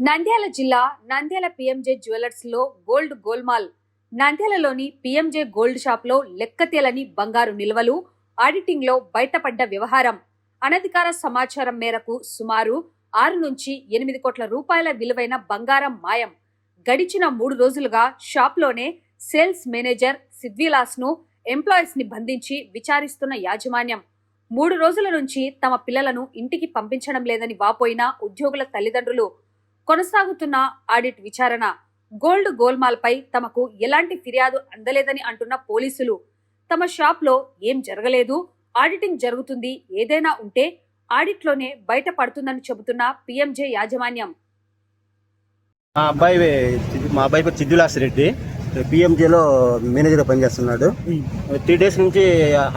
నంద్యాల జిల్లా నంద్యాల పిఎంజే జ్యువెలర్స్లో గోల్డ్ గోల్మాల్. నంద్యాలలోని పిఎంజే గోల్డ్ షాప్లో లెక్కతేలని బంగారు నిల్వలు ఆడిటింగ్లో బయటపడ్డ వ్యవహారం. అనధికార సమాచారం మేరకు సుమారు ఆరు నుంచి ఎనిమిది కోట్ల రూపాయల విలువైన బంగారం మాయం. గడిచిన మూడు రోజులుగా షాప్లోనే సేల్స్ మేనేజర్ సిద్విలాస్ను ఎంప్లాయీస్ని బంధించి విచారిస్తున్న యాజమాన్యం. మూడు రోజుల నుంచి తమ పిల్లలను ఇంటికి పంపించడం లేదని వాపోయిన ఉద్యోగుల తల్లిదండ్రులు కొనసాగుతున్న ఆడిట్ విచారణ. గోల్డ్ గోల్మాల్ పై తమకు ఎలాంటి ఫిర్యాదు అందలేదని అంటున్న పోలీసులు. తమ షాప్లో ఏం జరగలేదు ఆడిటింగ్ జరుగుతుంది ఏదైనా ఉంటే ఆడిట్లోనే బయట పడుతుందని చెబుతున్న పిఎంజే యాజమాన్యం. మా అబ్బాయి మా అబ్బాయి పేరు సిద్ధిలాస్ రెడ్డి. పిఎంజేలో మేనేజర్గా పనిచేస్తున్నాడు. త్రీ డేస్ నుంచి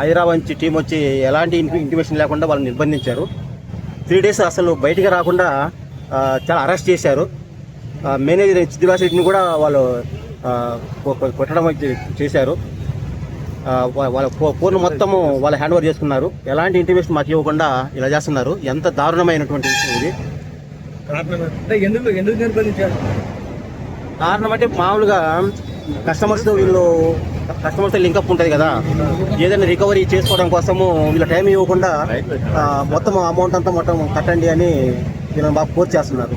హైదరాబాద్ నుంచి టీం వచ్చి ఎలాంటి ఇంటిమేషన్ లేకుండా వాళ్ళని నిర్బంధించారు. త్రీ డేస్ అసలు బయటికి రాకుండా చాలా అరెస్ట్ చేశారు. మేనేజర్ సిద్ధిలాస్ రెడ్డిని కూడా వాళ్ళు కొట్టడం చేశారు. వాళ్ళ ఫోన్ మొత్తము వాళ్ళు హ్యాండ్ ఓవర్ చేసుకున్నారు. ఎలాంటి ఇంటిమేషన్ మాకు ఇవ్వకుండా ఇలా చేస్తున్నారు. ఎంత దారుణమైనటువంటి విషయం ఇది. కారణం అంటే మామూలుగా కస్టమర్స్ వీళ్ళు కస్టమర్స్ లింకప్ ఉంటుంది కదా. ఏదైనా రికవరీ చేసుకోవడం కోసము వీళ్ళ టైం ఇవ్వకుండా మొత్తం అమౌంట్ అంతా మొత్తం కట్టండి అని వీళ్ళని బాగా ఫోర్స్ చేస్తున్నారు.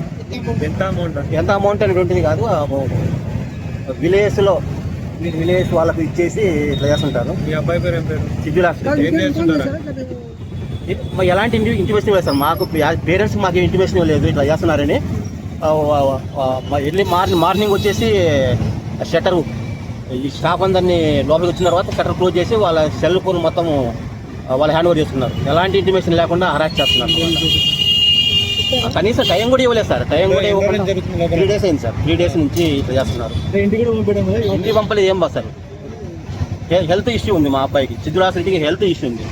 ఎంత అమౌంట్ ఎంత అమౌంట్ అనేటువంటిది కాదు విలేజ్లో విలేజ్ వాళ్ళకి ఇచ్చేసి ఇట్లా చేస్తుంటారు. మీ అబ్బాయి పేరు ఏం పేరు? చేస్తుంటారా? మరి ఎలాంటి ఇంటి ఇంటిమేషన్ లేదు సార్. మాకు పేరెంట్స్ మాకు ఇంటిమేషన్ లేదు ఇట్లా చేస్తున్నారని. ఆ, ఆ, ఆ, మా ఎర్లీ మార్నింగ్ మార్నింగ్ వచ్చేసి షట్టరు ఈ స్టాఫ్ అందరినీ లోపలికి వచ్చిన తర్వాత షట్టర్ క్లోజ్ చేసి వాళ్ళ సెల్ ఫోన్ మొత్తం వాళ్ళు హ్యాండ్ ఓవర్ చేస్తున్నారు ఎలాంటి ఇంటిమేషన్ లేకుండా హరాస్ చేస్తున్నారు? కనీసం టైం కూడా ఇవ్వలేదు సార్. టైం కూడా ఇవ్వకుండా? త్రీ డేస్ అయింది సార్. త్రీ డేస్ నుంచి ఇట్లా చేస్తున్నారు. ఇంటికి పంపలేదు ఏం బా సార్. హెల్త్ ఇష్యూ ఉంది మా అబ్బాయికి. సిద్ధురాస్ రెడ్డికి హెల్త్ ఇష్యూ ఉంది.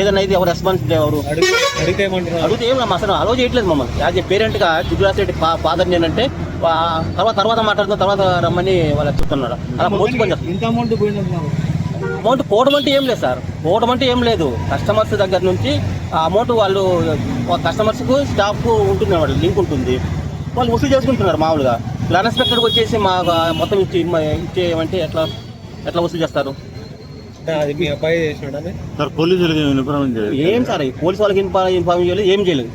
ఏదైనా అయితే ఎవరు రెస్పాన్స్ ఎవరు? అడిగి అడిగితే అడిగితే ఏం అసలు అలో చేయట్లేదు మమ్మల్ని. యాజ్ ఏ పేరెంట్గా ఫా ఫాదర్ నేనంటే తర్వాత తర్వాత మాట్లాడుతున్న తర్వాత రమ్మని వాళ్ళు చెప్తున్నాడు. అలా మోచి పని అమౌంట్ పోవడం అంటే ఏం లేదు సార్. పోవడం అంటే ఏం లేదు. కస్టమర్స్ దగ్గర నుంచి ఆ అమౌంట్ వాళ్ళు కస్టమర్స్కు స్టాఫ్కు ఉంటుంది అన్నమాట లింక్ ఉంటుంది. వాళ్ళు వసూలు చేసుకుంటున్నారు మామూలుగా. అన్ఎక్స్పెక్టెడ్గా వచ్చేసి మా మొత్తం ఇచ్చి ఇచ్చేయమంటే ఎట్లా ఎట్లా వసూలు చేస్తారు? అంటే అది మీ అబ్బాయి చేసినాడని సార్ పోలీసులకి చేయలేదు. ఏం సార్ ఈ పోలీసు వాళ్ళకి ఇన్ఫార్మ్ ఇన్ఫార్మ్ చేయలేదు ఏం చేయలేదు.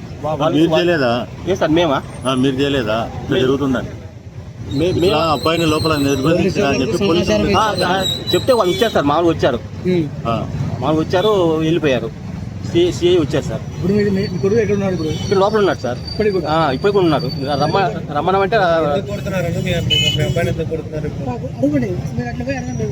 మీరు చేయలేదా? ఏం సార్ మేమా? ఆ, మీరు చేయలేదా? మేమా అబ్బాయిని లోపల చెప్తే వాళ్ళు వచ్చారు సార్ మామూలుగా వచ్చారు. ఆ, మామూలుగా వచ్చారు వెళ్ళిపోయారు. సిఐ వచ్చారు సార్. ఇప్పుడు కొడుకు ఎక్కడ ఉన్నాడు ఇప్పుడు? ఇక్కడ లోపల ఉన్నాడు సార్. ఇప్పటికి కూడా? ఆ, ఇప్పుడు కూడా ఉన్నారు రమ్మ రమ్మనమంటే ఎందుకు